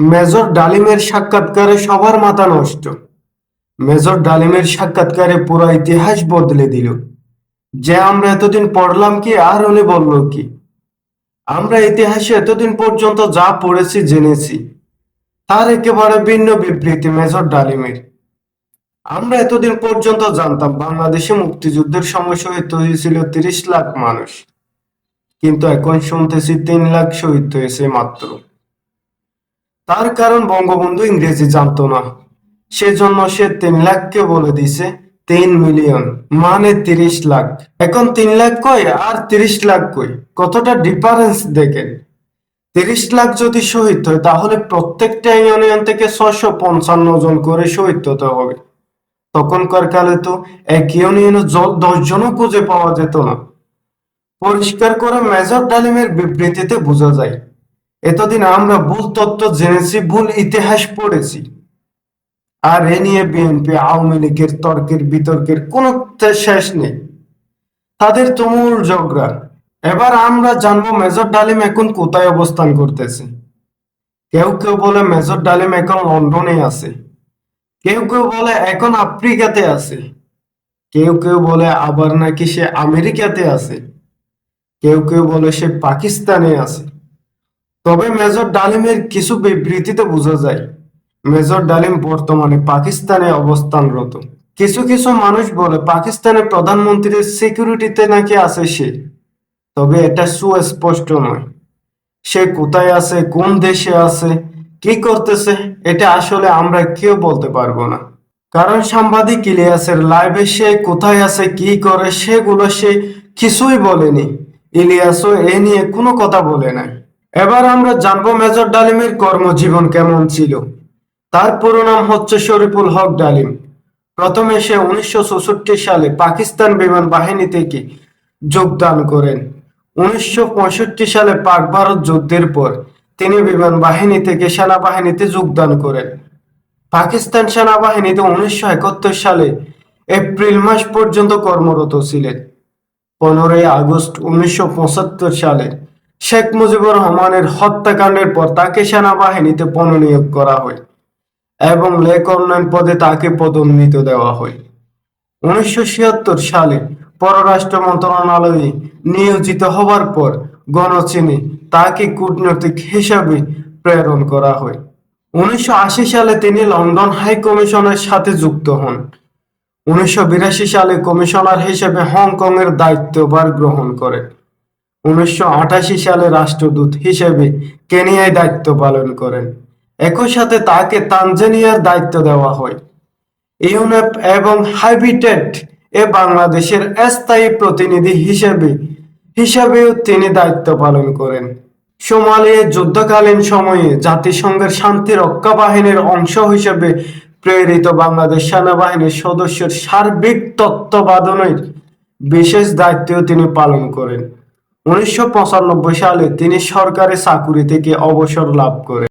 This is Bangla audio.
মেজর ডালিমের সাক্ষাৎকারে সবার মাথা নষ্ট। মেজর ডালিমের সাক্ষাৎকারে পুরো ইতিহাস বদলে দিল। যে আমরা এতদিন পড়লাম কি, আর উনি বলল কি? আমরা ইতিহাসে এতদিন পর্যন্ত যা পড়েছি, জেনেছি, তার একেবারে ভিন্ন বিবৃতি মেজর ডালিমের। আমরা এতদিন পর্যন্ত জানতাম বাংলাদেশে মুক্তিযুদ্ধের সময় শহীদ হয়েছিল তিরিশ লাখ মানুষ। কিন্তু এখন শুনতেছি তিন লাখ শহীদ হয়েছে মাত্র। তার কারণ বঙ্গবন্ধু ইংরেজি জানতো না। সেজন্য সে তিন লাখকে বলে দিছে তিন মিলিয়ন মানে তিরিশ লাখ। এখন তিন লাখ কই আর তিরিশ লাখ কই? কতটা ডিফারেন্স দেখেন। তিরিশ লাখ যদি শহীদ হয়, তাহলে প্রত্যেকটা ইউনিয়ন থেকে ছয়শো পঞ্চান্ন জন করে শহীদ হতে হবে। তখনকার কালে তো এক ইউনিয়নে দশ জনও খুঁজে পাওয়া যেত না। পরিষ্কার করে মেজর ডালিমের বিবৃতিতে বোঝা যায় এতদিন আমরা ভুল তত্ত্ব জেনেছি, ভুল ইতিহাস পড়েছি। আর এ নিয়ে বিএনপি আওয়ামী লীগের তর্কের বিতর্কের কোনো শেষ নেই। তাদের তুমুল ঝগড়া। এবার আমরা জানব মেজর ডালিম এখন কোথায় অবস্থান করতেছে। কেউ কেউ বলে মেজর ডালিম এখন লন্ডনে আছে। কেউ কেউ বলে এখন আফ্রিকাতে আছে। কেউ কেউ বলে আবার নাকি সে আমেরিকাতে আছে। কেউ কেউ বলে সে পাকিস্তানে আছে। তবে মেজর ডালিমের কিছু বিবৃতিতে বোঝা যায়, মেজর ডালিম বর্তমানে পাকিস্তানে অবস্থানরত। কিছু কিছু মানুষ বলে পাকিস্তানের প্রধানমন্ত্রীর সিকিউরিটিতে নাকি আছে সে, তবে এটা সুস্পষ্ট নয়। সে কোথায় আছে, কোন দেশে আছে, কি করতেছে, এটা আসলে আমরা কেউ বলতে পারব না। কারণ সাংবাদিক ইলিয়াসের লাইভে সে কোথায় আছে, কি করে, সেগুলো সে কিছুই বলেনি। ইলিয়াসও এ নিয়ে কোনো কথা বলে নাই। এবার আমরা জানব মেজর ডালিমের কর্মজীবন কেমন ছিল। তার পুরো নাম হচ্ছে শরীফুল হক ডালিম। প্রথমে সে উনিশশো সালে পাকিস্তান বিমান বাহিনী থেকে যোগদান করেন। উনিশশো পঁয়ষট্টি সালে পাক ভারত যুদ্ধের পর তিনি বিমান বাহিনী থেকে সেনাবাহিনীতে যোগদান করেন। পাকিস্তান সেনাবাহিনীতে উনিশশো একাত্তর সালে এপ্রিল মাস পর্যন্ত কর্মরত ছিলেন। পনেরোই আগস্ট উনিশশো পঁচাত্তর সালে শেখ মুজিবুর রহমানের হত্যাকাণ্ডের পর তাকে সেনাবাহিনীতে মনোনিয়োগ করা হয় এবং লেকর্নেল পদে তাকে পদোন্নতি দেওয়া হয়। উনিশশো ছিয়াত্তর সালে পররাষ্ট্র মন্ত্রণালয়ে নিয়োজিত হবার পর গণচিনে তাকে কূটনৈতিক হিসাবে প্রেরণ করা হয়। উনিশশো আশি সালে তিনি লন্ডন হাই কমিশনের সাথে যুক্ত হন। উনিশশো বিরাশি সালে কমিশনার হিসেবে হংকং এর দায়িত্বভার গ্রহণ করেন। উনিশশো আটাশি সালে রাষ্ট্রদূত হিসেবে কেনিয়ায় দায়িত্ব পালন করেন। একই সাথে তাকে তানজানিয়ার দায়িত্ব দেওয়া হয়। ইউনেপ এবং হাইবিটেট এ বাংলাদেশের স্থায়ী প্রতিনিধি হিসেবে, হিসাবেও তিনি দায়িত্ব পালন করেন। সোমালিয়া যুদ্ধকালীন সময়ে জাতিসংঘের শান্তি রক্ষা বাহিনীর অংশ হিসেবে প্রেরিত বাংলাদেশ সেনাবাহিনীর সদস্যের সার্বিক তত্ত্বাবধানের বিশেষ দায়িত্বও তিনি পালন করেন। উনিশশো পঁচানব্বই সালে তিনি সরকারি চাকুরি থেকে অবসর লাভ করেন।